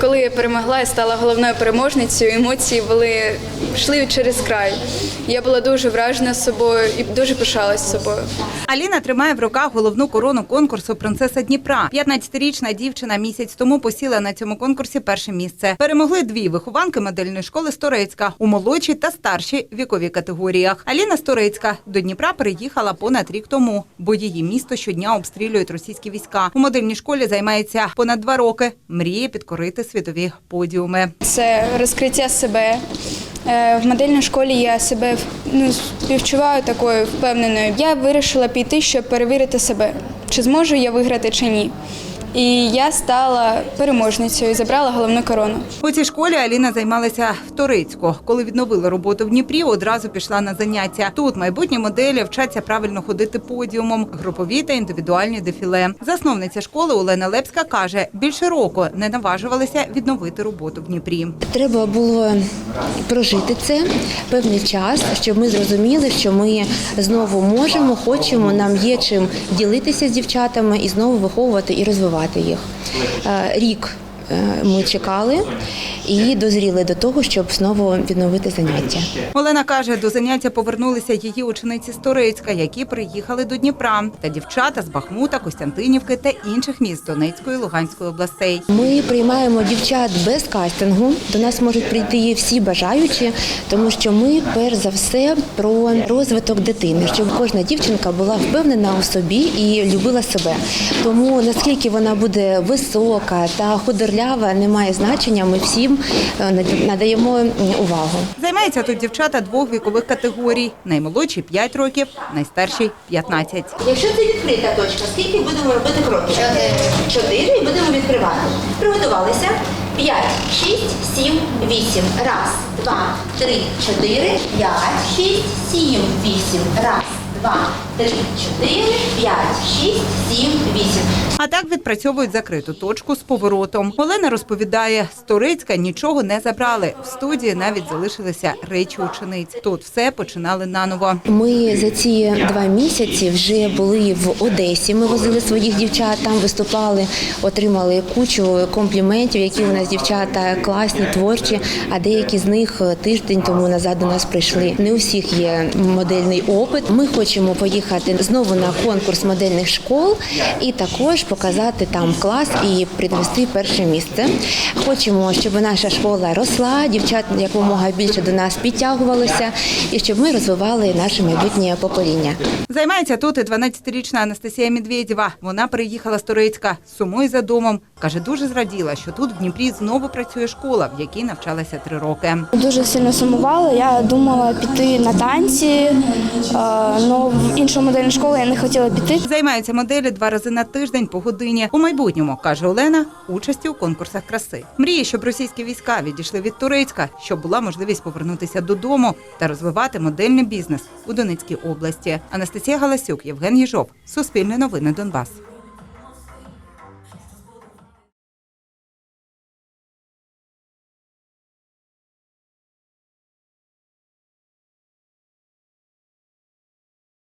Коли я перемогла і стала головною переможницею, емоції були йшли через край. Я була дуже вражена собою і дуже пишалась собою. Аліна тримає в руках головну корону конкурсу Принцеса Дніпра. 15-річна дівчина місяць тому посіла на цьому конкурсі перше місце. Перемогли дві вихованки модельної школи Сторецька у молодшій та старшій віковій категоріях. Аліна Сторецька до Дніпра переїхала понад рік тому, бо її місто щодня обстрілюють російські війська. У модельній школі займається понад два роки. Мріє підкорити світові подіуми. Це розкриття себе. Е, В модельній школі я себе ну, співчуваю такою впевненою. Я вирішила піти, щоб перевірити себе, чи зможу я виграти чи ні. І я стала переможницею і забрала головну корону. У цій школі Аліна займалася в Торицьку. Коли відновила роботу в Дніпрі, одразу пішла на заняття. Тут майбутні моделі вчаться правильно ходити подіумом, групові та індивідуальні дефіле. Засновниця школи Олена Лепська каже, більше року не наважувалися відновити роботу в Дніпрі. Треба було прожити це певний час, щоб ми зрозуміли, що ми знову можемо, хочемо, нам є чим ділитися з дівчатами і знову виховувати і розвивати їх. Е, Рік ми чекали і дозріли до того, щоб знову відновити заняття. Олена каже, до заняття повернулися її учениці з Торицька, які приїхали до Дніпра, та дівчата з Бахмута, Костянтинівки та інших міст Донецької Луганської областей. Ми приймаємо дівчат без кастингу. До нас можуть прийти всі бажаючі, тому що ми перш за все про розвиток дитини, щоб кожна дівчинка була впевнена у собі і любила себе. Тому наскільки вона буде висока та худорлява, не має значення. Ми всім е, надаємо увагу. Займаються тут дівчата двох вікових категорій: наймолодші 5 років, найстарші 15. Якщо це відкрита точка, скільки будемо робити кроків? Чотири. Чотири і будемо відкривати. Приготувалися. П'ять, шість, сім, вісім. Раз, два, три, чотири, п'ять, шість, сім, вісім. Раз, два, три, чотири, п'ять, шість, сім, вісім. А так відпрацьовують закриту точку з поворотом. Олена розповідає, з Торицька нічого не забрали. В студії навіть залишилися речі учениць. Тут все починали наново. Ми за ці два місяці вже були в Одесі. Ми возили своїх дівчат, там виступали, отримали кучу компліментів, які у нас дівчата класні, творчі. А деякі з них тиждень тому назад до нас прийшли. Не у всіх є модельний опит. Ми хочемо поїхати знову на конкурс модельних школ і також показати там клас і привести перше місце. Хочемо, щоб наша школа росла, дівчат якомога більше до нас підтягувалося, і щоб ми розвивали наше майбутнє покоління. Займається тут і 12-річна Анастасія Медведєва. Вона приїхала з Торицька, сумує за домом. Каже, дуже зраділа, що тут в Дніпрі знову працює школа, в якій навчалася три роки. Дуже сильно сумувала. Я думала піти на танці, але в іншу модельну школу я не хотіла піти. Займаються моделі два рази на тиждень по годині. У майбутньому каже Олена, участі у конкурсах краси. Мріє, щоб російські війська відійшли від Турецька, щоб була можливість повернутися додому та розвивати модельний бізнес у Донецькій області. Анастасія Галасюк, Євген Єжов, Суспільне новини Донбас.